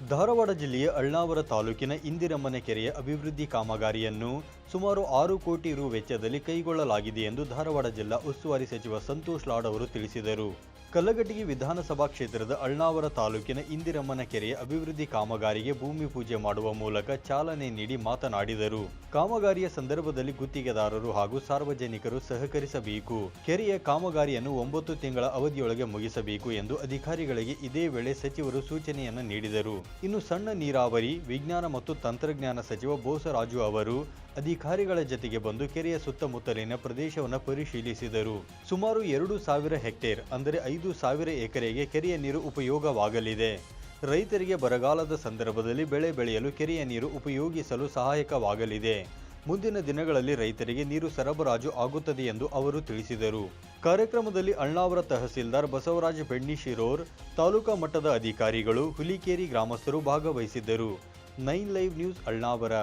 ಧಾರವಾಡ ಜಿಲ್ಲೆಯ ಅಳ್ನಾವರ ತಾಲೂಕಿನ ಇಂದಿರಮ್ಮನೆ ಕೆರೆಯ ಅಭಿವೃದ್ಧಿ ಕಾಮಗಾರಿಯನ್ನು ಸುಮಾರು ಆರು ಕೋಟಿ ರು ವೆಚ್ಚದಲ್ಲಿ ಕೈಗೊಳ್ಳಲಾಗಿದೆ ಎಂದು ಧಾರವಾಡ ಜಿಲ್ಲಾ ಉಸ್ತುವಾರಿ ಸಚಿವ ಸಂತೋಷ್ ಲಾಡ್ ಅವರು ತಿಳಿಸಿದರು. ಕಲ್ಲಗಟ್ಟಿಗೆ ವಿಧಾನಸಭಾ ಕ್ಷೇತ್ರದ ಅಳ್ನಾವರ ತಾಲೂಕಿನ ಇಂದಿರಮ್ಮನ ಕೆರೆಯ ಅಭಿವೃದ್ಧಿ ಕಾಮಗಾರಿಗೆ ಭೂಮಿ ಪೂಜೆ ಮಾಡುವ ಮೂಲಕ ಚಾಲನೆ ನೀಡಿ ಮಾತನಾಡಿದರು. ಕಾಮಗಾರಿಯ ಸಂದರ್ಭದಲ್ಲಿ ಗುತ್ತಿಗೆದಾರರು ಹಾಗೂ ಸಾರ್ವಜನಿಕರು ಸಹಕರಿಸಬೇಕು. ಕೆರೆಯ ಕಾಮಗಾರಿಯನ್ನು ಒಂಬತ್ತು ತಿಂಗಳ ಅವಧಿಯೊಳಗೆ ಮುಗಿಸಬೇಕು ಎಂದು ಅಧಿಕಾರಿಗಳಿಗೆ ಇದೇ ವೇಳೆ ಸಚಿವರು ಸೂಚನೆಯನ್ನು ನೀಡಿದರು. ಇನ್ನು ಸಣ್ಣ ನೀರಾವರಿ, ವಿಜ್ಞಾನ ಮತ್ತು ತಂತ್ರಜ್ಞಾನ ಸಚಿವ ಬೋಸರಾಜು ಅವರು ಅಧಿಕಾರಿಗಳ ಜತೆಗೆ ಬಂದು ಕೆರೆಯ ಸುತ್ತಮುತ್ತಲಿನ ಪ್ರದೇಶವನ್ನು ಪರಿಶೀಲಿಸಿದರು. ಸುಮಾರು ಎರಡು ಸಾವಿರ ಹೆಕ್ಟೇರ್, ಅಂದರೆ ಐದು ಸಾವಿರ ಎಕರೆಗೆ ಕೆರೆಯ ನೀರು ಉಪಯೋಗವಾಗಲಿದೆ. ರೈತರಿಗೆ ಬರಗಾಲದ ಸಂದರ್ಭದಲ್ಲಿ ಬೆಳೆ ಬೆಳೆಯಲು ಕೆರೆಯ ನೀರು ಉಪಯೋಗಿಸಲು ಸಹಾಯಕವಾಗಲಿದೆ. ಮುಂದಿನ ದಿನಗಳಲ್ಲಿ ರೈತರಿಗೆ ನೀರು ಸರಬರಾಜು ಆಗುತ್ತದೆ ಎಂದು ಅವರು ತಿಳಿಸಿದರು. ಕಾರ್ಯಕ್ರಮದಲ್ಲಿ ಅಳ್ನಾವರ ತಹಸೀಲ್ದಾರ್ ಬಸವರಾಜ ಬೆಣ್ಣಿಶಿರೋರ್ ತಾಲೂಕಾ ಮಟ್ಟದ ಅಧಿಕಾರಿಗಳು ಹುಲಿಕೇರಿ ಗ್ರಾಮಸ್ಥರು ಭಾಗವಹಿಸಿದ್ದರು. Nine live news Alnavar